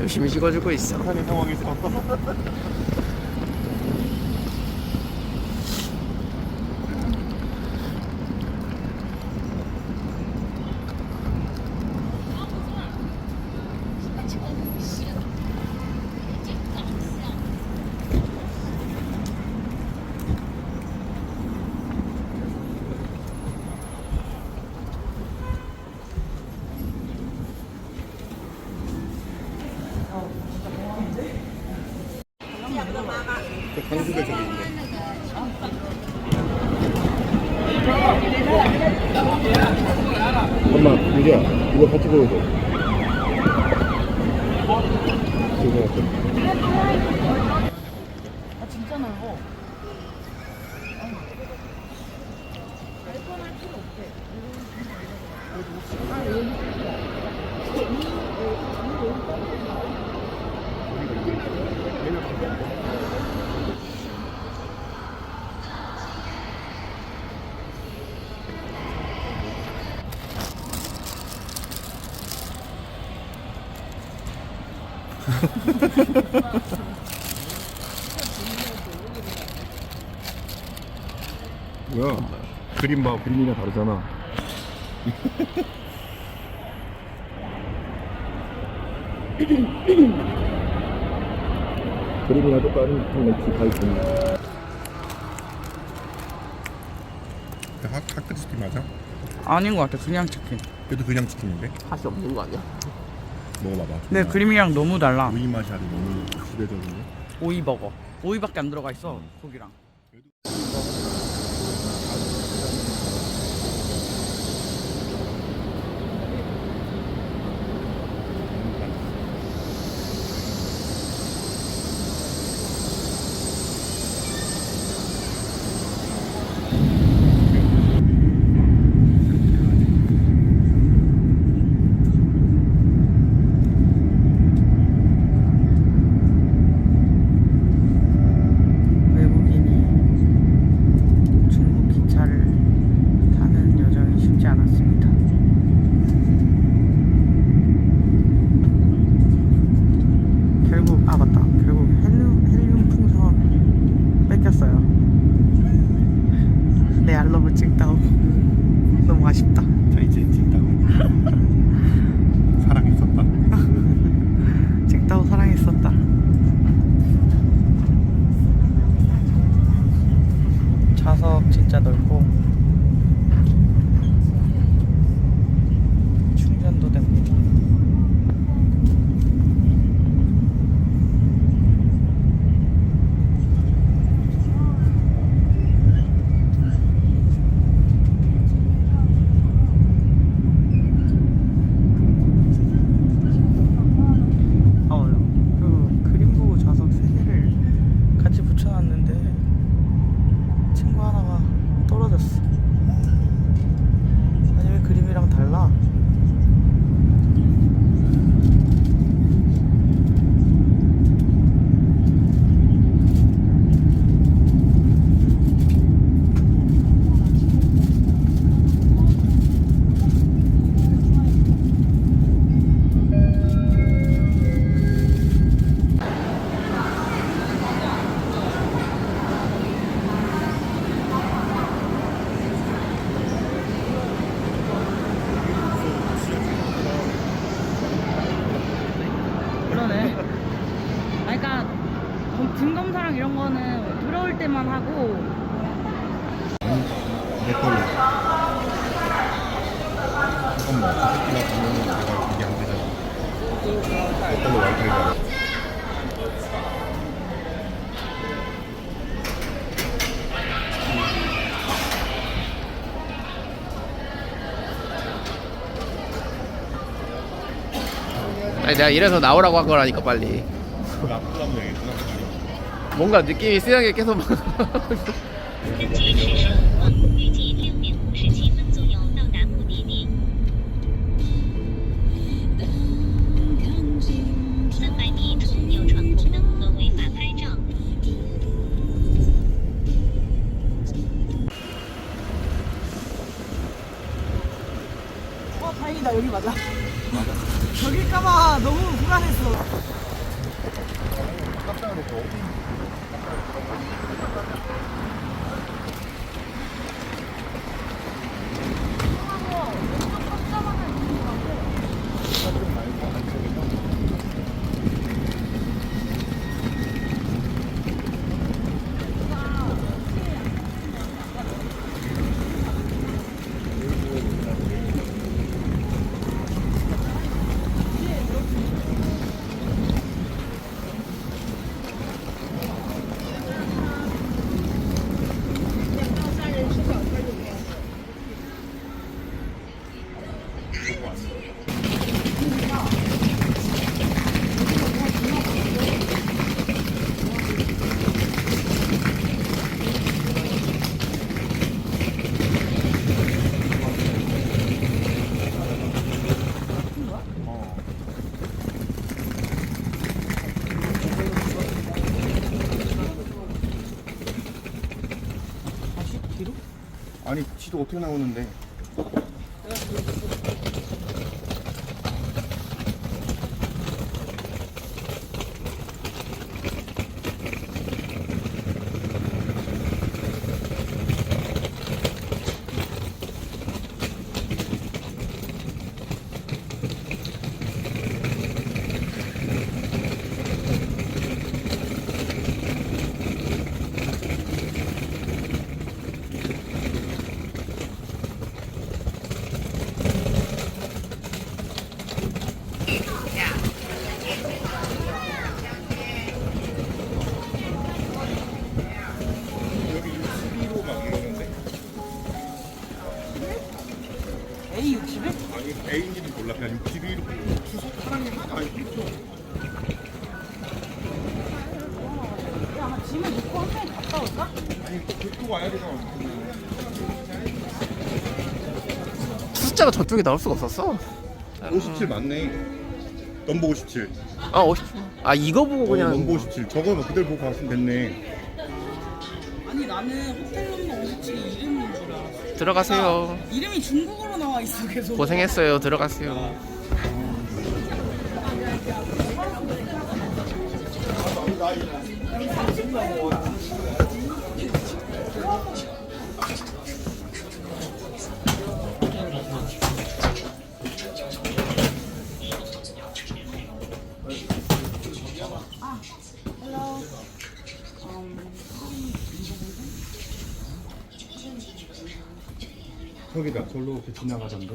열심히 찍어주고 있어. 상황에서 강수대 저기 있네. 엄마, 유리야, 이거 같이 보여줘. 죄송합니다. 아 진짜 넓어. 뭐야? 그림 봐, 그림이랑 다르잖아. 그림이랑 똑같은 멘트 다 있네. 하, 하크 치킨 맞아? 아닌 것 같아. 그냥 치킨. 그래도 그냥 치킨인데? 맛이 없는 거 아니야? 먹어봐봐. 네 그림이랑 너무 달라. 오이 맛이 아주 너무 지배적인데? 오이 버거. 오이밖에 안 들어가 있어. 고기랑. 알람을 찍다 오 너무 아쉽다. 자 이제 찍다오 사랑했었다. 찍다오 사랑했었다. 좌석 진짜 넓고. 친구 하나가 떨어졌어 아니 왜 그림이랑 달라? 내 걸로. 잠깐만, 그 새끼가 가면은 내가 이게 안 되잖아. 내 걸로 와이파이 가. 아니 내가 이래서 나오라고 한 거라니까 빨리. 나쁘다고 얘기했구나. 뭔가 느낌이 쓰하게 계속 막 어 다행이다 여기 맞아 저길까봐 너무 불안했어 깜짝 놀고. 아니 지도 어떻게 나오는데? 여기 62로 막 이러는데 A61? 아니 A인지는 몰라 그냥 62로 주소 사람이 하나 아니 그렇죠 야 짐을 놓고 한 번 갔다 올까? 아니 듣고 와야 되잖아 숫자가 저쪽에 나올 수가 없었어. 57 맞네 넘버 57 아 50. 아 이거 보고 어, 그냥 넘버 57 저거 뭐 그대로 보고 갔으면 됐네 아니 나는 호텔 넘버 57이 이름인 줄 알았어 들어가세요. 이름이 중국어로 나와 있어 계속 고생했어요. 들어가세요. 저기다. 절로 이렇게 지나가던데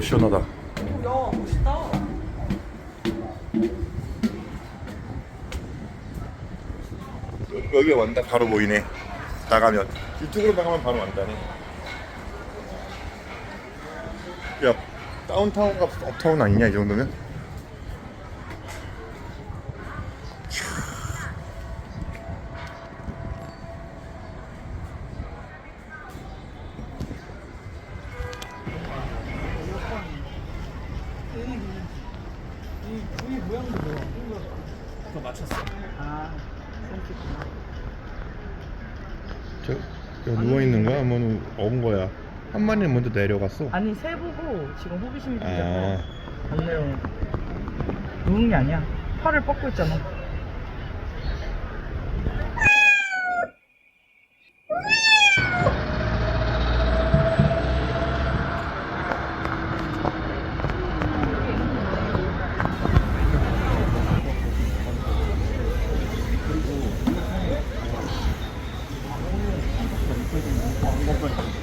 오 시원하다. 야 멋있다. 여기 완다 바로 보이네. 나가면 이쪽으로 나가면 바로 완다네. 야 다운타운가 업타운 아니냐 이 정도면? 저 누워 있는 거야? 아니면 온 거야? 한 마리는 먼저 내려갔어. 아니 새 보고 지금 호기심이 아. 생겨서 안 내려오는 거. 누운 게 아니야. 팔을 뻗고 있잖아. করবেন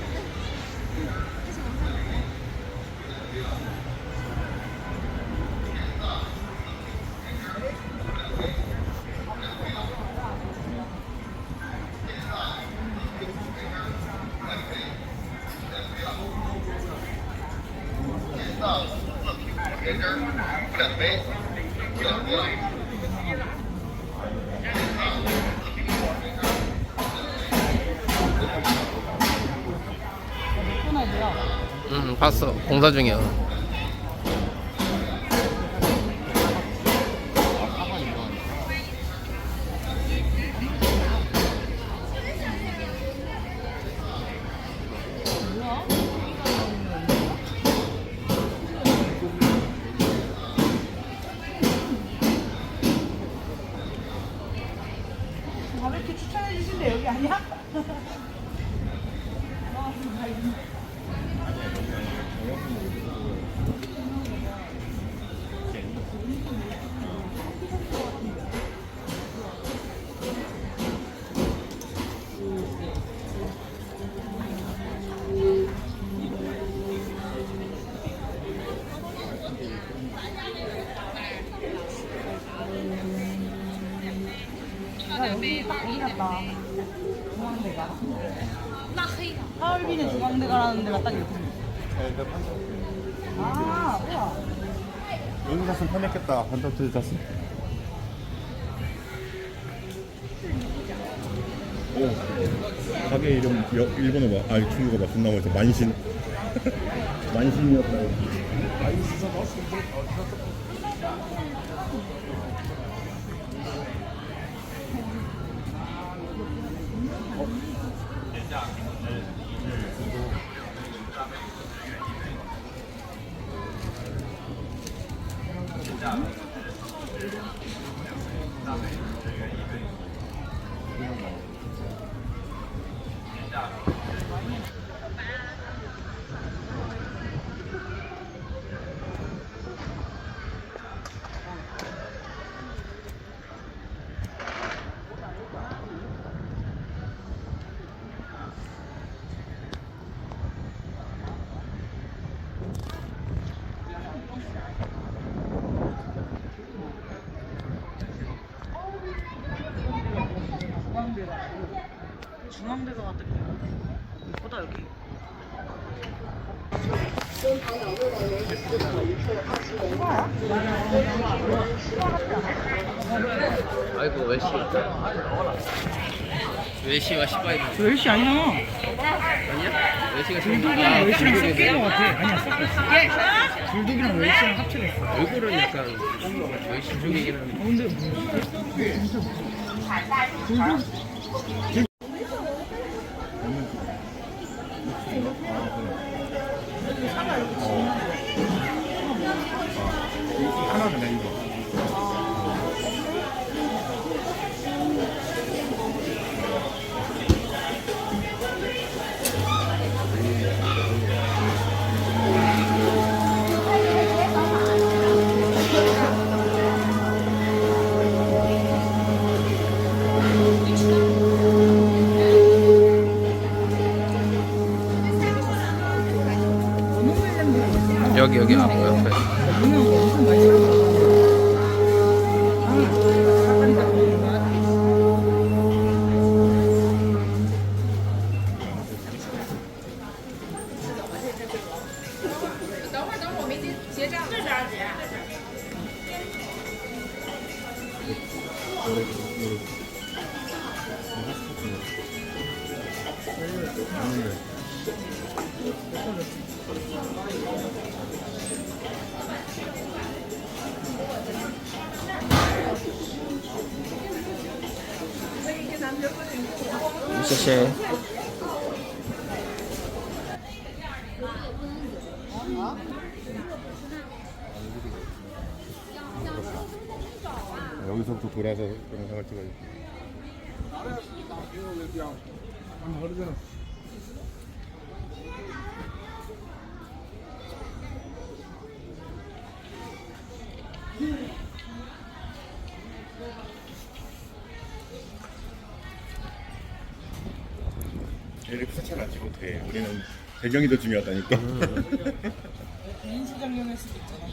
공사 중이야 아, 우와. 여기 샀으면 편했겠다. 반도트 샀어. 오. 가게 이름 여, 일본어 봐. 아 중국어 봐. 존나 멋있어. 만신. 만신이었다. 감사합니다. 10시와 10바이브 10시 아니야. 아니야? 10시가 제일 많아. 둘둑이랑 10시랑 섞인 네 것 같아. 아니야, 섞였어. 둘둑이랑 10시랑 합쳐냈어. 얼굴은 약간 10시 쪽이긴 한데. 근데 뭐, 진짜 뭐. 여기서부터 돌아서 영상을 찍어야지. 이렇게 사진 안 찍어도 돼. 우리는 배경이 더 중요하다니까. 개인 수정용일 수도 있잖아.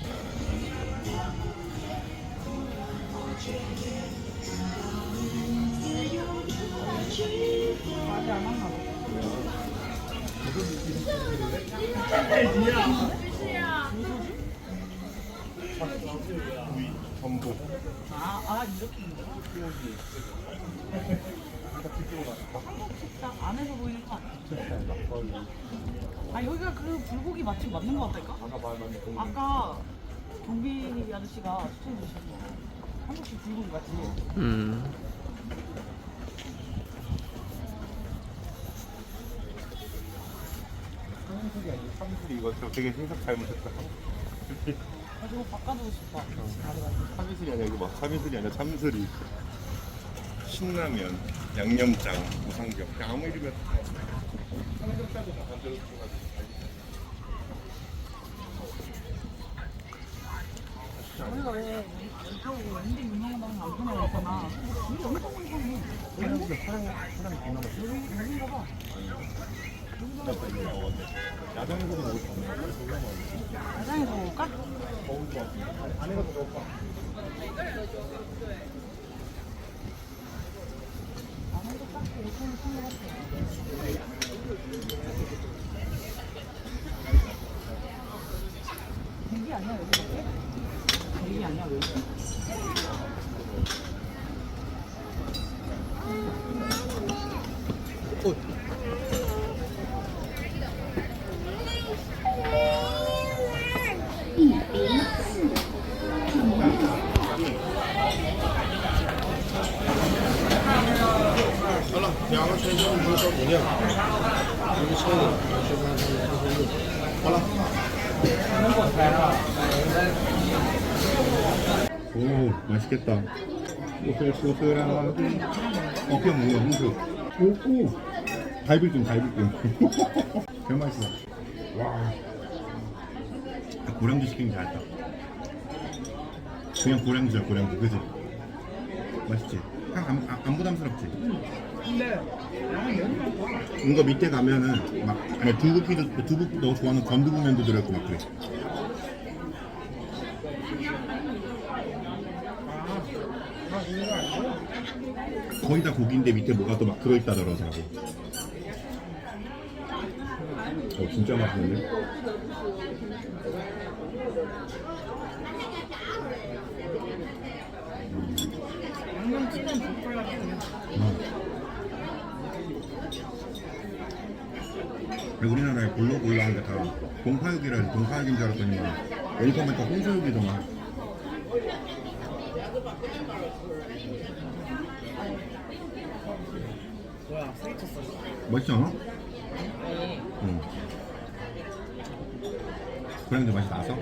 아, 아 이렇게 있는 거야? 한국 식당 안에서 보이는 거 아니야? 아 여기가 그 불고기 맛집 맞는 거 같다니까? 아까 경비 아저씨가 추천해 주신 거 한국식 불고기 맛집 음. 참이슬이 아니고 참이슬이 이거 저 되게 생각 잘못했다. 아 저거 바꿔주고 싶다 참이슬이 아니라 이거 막 참이슬이 아니라 참슬이. 신라면, 양념장, 우상겹. 그냥 아무 이름이나 다 삼겹살도 다 만들어줘가지고. 우리가 왜 여기 먹을. 매장에서 먹을까? 더울 것 같은데. 안에 가서 먹을까? 안에도 딱 5천원 쓴거 같아 대기 아니야 여기 밖에? 대기 아니야 왜 이래? 오 맛있겠다. 소슬소슬한 어 그냥 먹어 홍수. 오오 갈비찜 갈비찜. 개 맛있어. 와. 아, 고량주 시킨 게 잘했다. 그냥 고량주야 고량주 그지? 맛있지? 향 안, 안, 안 부담스럽지? 너무 이거 밑에 가면은 막 안에 두부피도 두부 너 좋아하는 건두부 면도 들어있고 막 그래. 거의 다 고기인데 밑에 뭐가 또 막 들어있다 그러더라고. 어 진짜 맛있는데? 치면 족발 같 우리나라에 골로 골라온 게 다 동파육이라 동파육인 줄 알았더니만 여기 다 홍수육이더만. 뭐야 스위쳤어 맛있지 않아? 응. 고양이도 맛이 나서?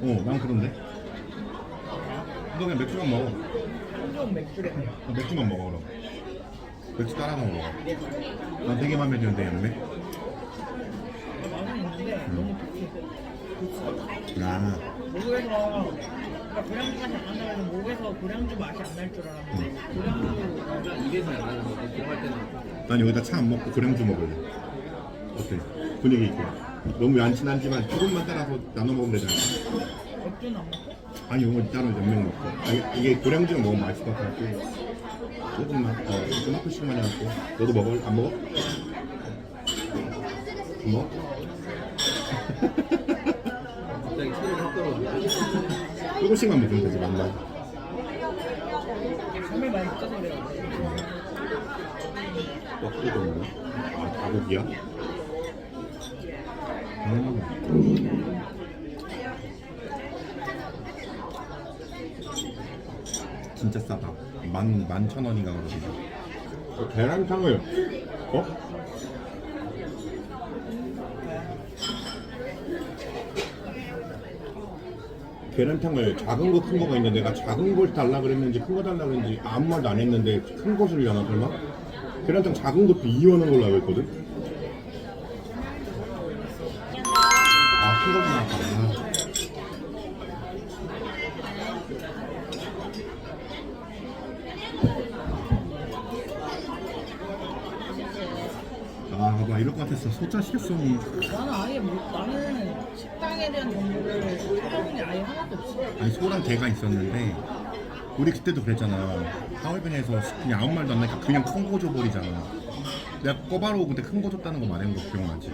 어, 난 그런데. 너 그냥 맥주만 먹어. 좀 맥주래네 어, 맥주만 먹어 그럼. 맥주 따라서 먹어. 난 되게 마음에 드는데 너무 독해 아, 모르겠어 그러니까 고량주 맛이 안 난다면 목에서 고량주 맛이 안 날 줄 알았는데 고량주 입에서 안 나는 거고 들어갈 때는 난 여기다 차 안 먹고 고량주 먹을래. 어때? 분위기 있게. 너무 안 친하지만 조금만 따라서 나눠 먹으면 되잖아. 맥주는 안 먹고 아니 이거 따로 몇명 먹고. 아니, 이게 고량주를 먹으면 맛있을 것 같고. 조금만, 어, 토마토씩만 해갖고. 너도 먹을? 안 먹어? 안 먹어? 갑자기 체력이 확 떨어져. 조금씩만 먹으면 되지, 만만. 정말 많이 먹어서 그래요 꽉 먹나? 아, 다고기야? 음. 진짜 싸다. 만, 만천 원인가 그러지. 어, 계란탕을, 어? 계란탕을 작은 거 큰 거가 있는데 내가 작은 걸 달라 그랬는지 큰 거 달라 그랬는지 아무 말도 안 했는데 큰 것을 려나 설마? 계란탕 작은 것도 2원 한 걸로 알고 있거든? 아, 봐봐, 이럴 것 같았어. 소짜 시켰어. 나는 아예 뭐, 나는 식당에 대한 정보를 찾아본 게 아예 하나도 없어. 아니 소랑 개가 있었는데 우리 그때도 그랬잖아. 하얼빈에서 그냥 아무 말도 안 나니까 그냥 큰 거 줘버리잖아. 내가 꼬바로우 그때 큰 거 줬다는 거 말한 거 기억나지?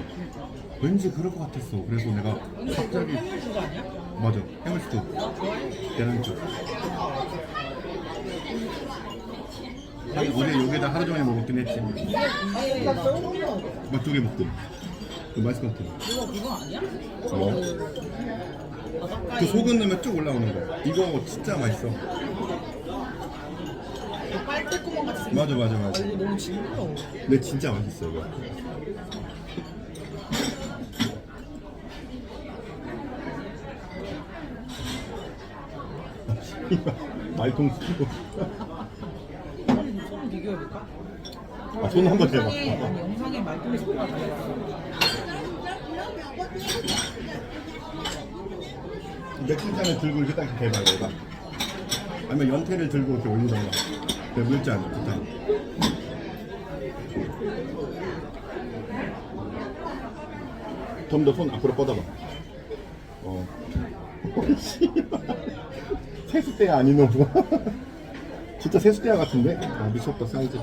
왠지 그럴 것 같았어. 그래서 내가 갑자기 해물주가 아니야? 맞아. 해물스프 계란죽 아니 어제 여기다 하루 종일 먹었긴 했지. 소금 맛조개 볶음 그거 맛있을 것 같아 이거 그거 아니야? 뭐? 그 소금 넣으면 쭉 올라오는 거. 이거 진짜 맛있어. 그 빨대구멍 같이 맞아 맞아 거. 맞아. 아, 이거 너무 징그러워 근데 진짜 맛있어 이거. 말통 쓰고 비교해볼까? 아, 손 한번 대봐. 영상에, 아니, 영상에 말뚝이 속도가 달라 맥주잔을 들고 이렇게 딱 해봐 내가. 아니면 연태를 들고 이렇게 올리던가. 내 물잔 좋다. 좀 더 손 앞으로 뻗어봐. 어. 세수대야 아니노 진짜 세수대야 같은데? 아 미쳤다 사이즈